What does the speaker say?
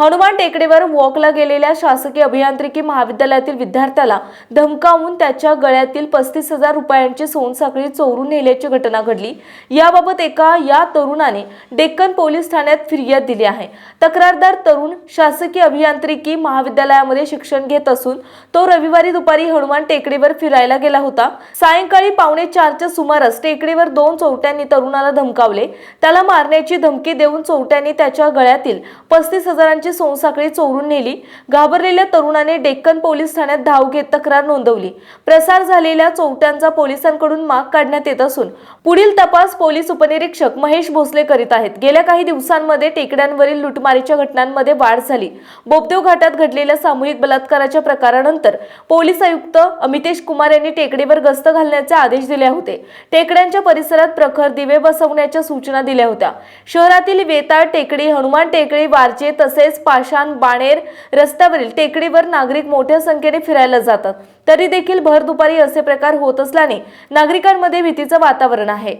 हनुमान टेकडीवर वॉकला गेलेल्या शासकीय अभियांत्रिकी महाविद्यालयातील विद्यार्थ्याला धमकावून त्याच्या गळ्यातील पस्तीस हजार रुपयांची सोनसाखळी चोरून नेल्याची घटना घडली. याबाबत एका या तरुणाने डेक्कन पोलीस ठाण्यात फिर्याद दिली आहे. तक्रारदार तरुण शासकीय अभियांत्रिकी महाविद्यालयामध्ये शिक्षण घेत असून तो रविवारी दुपारी हनुमान टेकडीवर फिरायला गेला होता. सायंकाळी पावणे चारच्या सुमारास टेकडीवर दोन चोरट्यांनी तरुणाला धमकावले. त्याला मारण्याची धमकी देऊन चोरट्यांनी त्याच्या गळ्यातील पस्तीस हजारांची सोनसाखळी चोरून नेली. घाबरलेल्या तरुणाने डेक्कन पोलीस ठाण्यात धाव घेत तक्रार नोंदवली. प्रसार झालेल्या चोरट्यांचा पोलिसांकडून माग काढण्यात येत असून पुढील तपास पोलीस उपनिरीक्षक महेश भोसले करीत आहेत. गेल्या काही दिवसांमध्ये टेकड्यांवरील लुटमारीच्या घटनांमध्ये वाढ झाली. बोपदेव घाटात घडलेल्या सामूहिक बलात्काराच्या प्रकारानंतर पोलीस आयुक्त अमितेश कुमार यांनी टेकडीवर गस्त घालण्याचे आदेश दिले होते. टेकड्यांच्या परिसरात प्रखर दिवे बसवण्याच्या सूचना दिल्या होत्या. शहरातील वेताळ टेकडी हनुमान टेकडी वारचे तसेच पाषाण बाणेर रस्त्यावरील टेकडीवर नागरिक मोठ्या संख्येने फिरायला जातात. तरी देखील भर दुपारी असे प्रकार होत असल्याने नागरिकांमध्ये भीतीचं वातावरण आहे.